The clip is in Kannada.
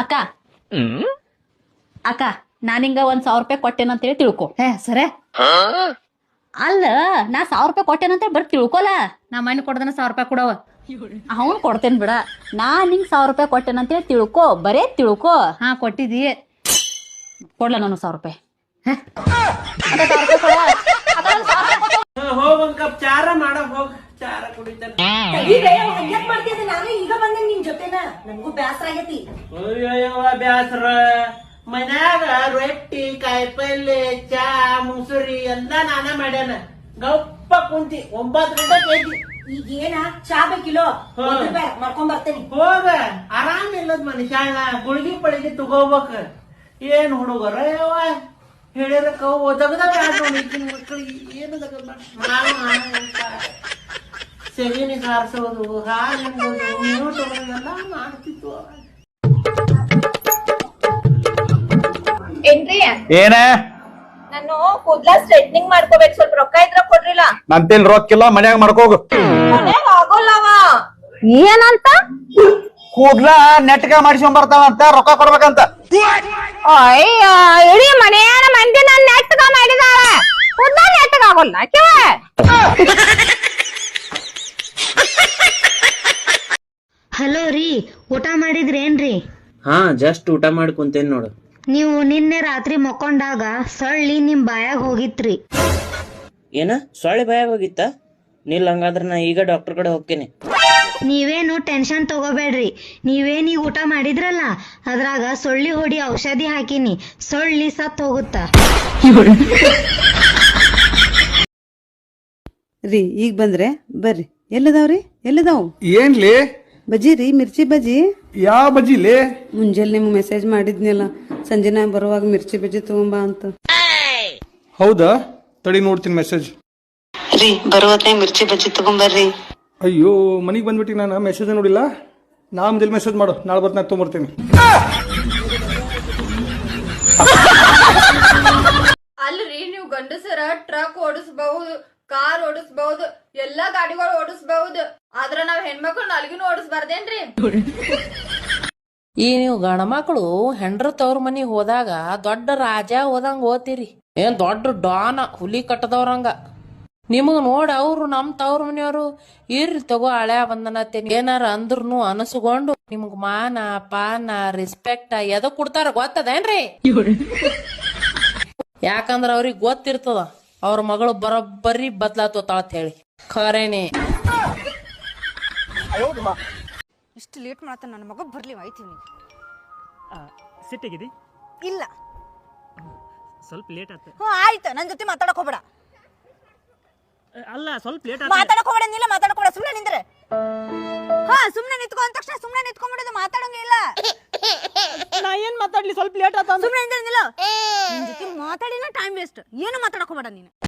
ಅಕ್ಕ. ಅಕ್ಕ ನಾನಿಂಗ ಒಂದ್ ಸಾವಿರ ರೂಪಾಯಿ ಕೊಟ್ಟೆನಂತೇಳಿ ತಿಳ್ಕೊ. ಹೇ ಸರೇ. ಅಲ್ಲ ನಾ ಸಾವಿರ ರೂಪಾಯಿ ಕೊಟ್ಟೇನಂತೇಳಿ ಬರ್ ತಿಳ್ಕೊಲ್ಲ ನಾ ಮನೆ ಕೊಡ್ದನ ಸಾವಿರ ರೂಪಾಯಿ ಕೊಡವ. ಅವನ್ ಕೊಡ್ತೇನ್ ಬಿಡ. ನಾ ನಿಂಗ್ ಸಾವಿರ ರೂಪಾಯಿ ಕೊಟ್ಟೆನಂತೇಳಿ ತಿಳ್ಕೊ. ಬರೇ ತಿಳ್ಕೊ. ಹಾ ಕೊಟ್ಟಿದಿ. ಕೊಡ್ಲ ನಾನು ಸಾವಿರ ರೂಪಾಯಿ. ಹೋಗ್ ಒಂದ್ ಕಪ್ ಚಾರ ಮಾಡಕ್ ಹೋಗ್. ಚಾರ ಕುಡಿತಾನೆ ಹಂಗ್ಯಾಕ್ ಮಾಡ್ತಿದ್ದೆ? ನಾನು ಈಗ ಬಂದೆ ನಿನ್ ಜೊತೆನ. ನನ್ಗೂ ಬ್ಯಾಸರ ಆಗೈತಿ. ಅಯ್ಯಯ್ಯವ್ವ ಬ್ಯಾಸ್ರ. ಮನ್ಯಾಗ ರೊಟ್ಟಿ ಕಾಯಿಪಲ್ಲೆ ಚಾ ಮುಸುರಿ ಎಲ್ಲ ನಾನ ಮಾಡ್ಯಾನ. ಗಪ್ಪ ಕುಂತಿ ಒಂಬತ್ತು ಗಂಟೆ ಐತಿ ಈಗ ಏನ ಚಾ ರೂಪಾಯಿ ಮಾಡ್ಕೊಂಡ್ ಬರ್ತೇನಿ. ಹೋಗ. ಆರಾಮ್ ಇಲ್ಲದ ಮನುಷ್ಯ ಗುಳಿಗೆ ಪಳಿಗೆ ತಗೋಬೇಕ. ಏನ್ ಹುಡುಗರ ಯಾವ ಹೇಳಿರ ಕವು ಈಗಿನ ಮಕ್ಕಳಿಗೆ. ಏನು ದಗದ ಸೆಗಣಿ ಸಾರಿಸೋದು ಹಾಲು ಎಲ್ಲ ಮಾಡ್ತಿತ್ತು ಅವಾಗ. ಏನ್ರಿ ಏನ? ನಾನು ಕೂದ್ಲ ಸ್ಟ್ರೈಟ್ನಿಂಗ್ ಮಾಡ್ಕೋಬೇಕು ಸ್ವಲ್ಪ ರೊಕ್ಕ ಇದ್ರ ಕೊಡ್ರಿಲ್ಲ. ನಂತೇನ್ ರೊಕ್ಕಿಲ್ಲ ಮನ್ಯಾಗ ಮಾಡ್ಕೋಗು. ಮನ್ಯಾಗ ಆಗೋಲ್ಲವ. ಏನಂತ? ಕೂದ್ಲ ನೆಟ್ಗ ಮಾಡಿಸ್ಕೊಂಡ್ ಬರ್ತಾವಂತ ರೊಕ್ಕ ಕೊಡ್ಬೇಕಂತ. ಅಯ್ಯ ಇಡೀ ಮನೆಯ ಮಂದಿ ನನ್ನ ಆಗೋಲ್ಲ ಹಲೋ ರೀ ಊಟ ಮಾಡಿದ್ರೇನ್ರಿ? ಹಾ ಜಸ್ಟ್ ಊಟ ಮಾಡಿ ಕುಂತೇನ್ ನೋಡು. ನೀವು ನಿನ್ನೆ ರಾತ್ರಿ ಮಕ್ಕೊಂಡಾಗ ಸೊಳ್ಳಿ ನಿಮ್ ಬಾಯಾಗ ಹೋಗಿತ್ರಿ. ಏನ? ಸೊಳ್ಳೆ ಬಾಯಾಗ ಹೋಗಿತ್ತ? ನಿಲ್ ಹಂಗಾದ್ರ ನಾ ಈಗ ಡಾಕ್ಟರ್ ಕಡೆ ಹೋಗ್ತೇನೆ. ನೀವೇನು ಟೆನ್ಷನ್ ತಗೋಬೇಡ್ರಿ. ನೀವೇನೀಗ ಊಟ ಮಾಡಿದ್ರಲ್ಲ ಅದ್ರಾಗ ಸೊಳ್ಳಿ ಹೊಡಿ ಔಷಧಿ ಹಾಕಿನಿ ಸೊಳ್ಳಿ ಸತ್ ಹೋಗುತ್ತ? ರೀ ಈಗ ಬಂದ್ರೆ ಬರ್ರಿ. ಎಲ್ಲದಾವ್ರಿ? ಎಲ್ಲದಾವ್? ಏನ್ಲಿ? ಬಜ್ಜಿ ರೀ ಮಿರ್ಚಿ ಬಜ್ಜಿ? ಯಾವ ಬಜ್ಜಿಲಿ ಮುಂಜಾನೆ ನಿಮ್ಗೆ ಮೆಸೇಜ್ ಮಾಡಿದ್ನಲ್ಲ ಸಂಜೆನ ಬರುವಾಗ ಮಿರ್ಚಿ ಬಜ್ಜಿ ತಗೊಂಬಾ ಅಂತ. ಹೌದಾ? ತಡಿ ನೋಡ್ತೀನಿ ಮೆಸೇಜ್ ರೀ ಬರುವತ್ತೆ ಮಿರ್ಚಿ ಬಜ್ಜಿ ತಗೊಂಬರ್ರಿ. ಅಯ್ಯೋ ಮನೆಗೆ ಬಂದ್ಬಿಟ್ಟಿ ನಾನು ಮೆಸೇಜ್ ನೋಡಿಲ್ಲ? ನಾ ಮುಂದೆ ಮೆಸೇಜ್ ಮಾಡು ನಾಳೆ ಬರ್ತೀನಿ ತೊಗೊಂಬರ್ತೀನಿ. ಅಲ್ರಿ ನೀವು ಗಂಡಸರ ಟ್ರಕ್ ಓಡಿಸಬಹುದು ಕಾರ್ ಓಡಿಸಬಹುದು ಎಲ್ಲಾ ಗಾಡಿಗಳು ಓಡಿಸಬಹುದು. ಆದ್ರ ನಾವ್ ಹೆಣ್ಮಕ್ಳು ನಾಲ್ಗಿನೂ ಓಡಿಸ್ಬಾರ್ದೇನ್ರಿ? ಈ ನೀವು ಗಂಡ್ಮಕ್ಳು ಹೆಂಡ್ರ ತವ್ರ ಮನಿ ಹೋದಾಗ ದೊಡ್ಡ ರಾಜ ಹೋದಂಗ ಓದ್ತೀರಿ ಏನ್ ದೊಡ್ಡ ಡಾನ ಹುಲಿ ಕಟ್ಟದವ್ರಂಗ ನಿಮಗ್ ನೋಡ ಅವ್ರು ನಮ್ ತವ್ರ ಮನೆಯವರು, ಇರ್ರಿ ತಗೋ ಹಳೆ ಬಂದನತ್ತೆ ಏನಾರ ಅಂದ್ರುನು ಅನಸ್ಕೊಂಡು ನಿಮ್ಗ ಮಾನ, ಪಾನ ರೆಸ್ಪೆಕ್ಟ್ ಎದ ಕೊಡ್ತಾರ ಗೊತ್ತದೇನ್ರಿ? ಯಾಕಂದ್ರ ಅವ್ರಿಗೆ ಗೊತ್ತಿರ್ತದ, ಅವ್ರ ಮಗಳು ಬರೋಬ್ಬರಿ ಬದ್ಲಾತೋತಾಳತ್ ಹೇಳಿ. ಖರೇನೆ. ಇಷ್ಟು ಲೇಟ್ ಮಾಡತ್ತ ನನ್ನ ಮಗ ಬರ್ಲಿ ಆಯ್ತೀವಿ ಸಿಟ್ಟಿಗಿದಿ ಇಲ್ಲ. ಸ್ವಲ್ಪ ಲೇಟ್ ಆತ. ಹ್ಞೂ ಆಯ್ತು. ನನ್ನ ಜೊತೆ ಮಾತಾಡಕ್ ಹೋಗ್ಬೇಡ. ಅಲ್ಲ ಸ್ವಲ್ಪ ಲೇಟ್ ಮಾತಾಡಕ್ ಹೋಗ್ಬೇಡ ನಿಲ್ಲ ಮಾತಾಡಕ್ ಹೋಗ್ಬೇಡ. ಸುಮ್ಮನೆ ನಿಂದ್ರೆ. ಹಾ ಸುಮ್ಮನೆ ನಿಂತ್ಕೊ ಅಂದ ತಕ್ಷಣ ಸುಮ್ಮನೆ ನಿಂತ್ಕೊಂಡ್ಬಿಡೋದು ಮಾತಾಡಂಗಿಲ್ಲ ನಾ ಏನ್ ಮಾತಾಡ್ಲಿ? ಸ್ವಲ್ಪ ಲೇಟ್ ಆತ ಸುಮ್ಮನೆ ನಿಂದ್ರೆ ನಿಲ್ಲ. ನಿನ್ನ ಜೊತೆ ಮಾತಾಡಿನ ಟೈಮ್ ವೇಸ್ಟ್ ಏನು ಮಾತಾಡಕ್ ಹೋಗ್ಬೇಡ ನೀನು.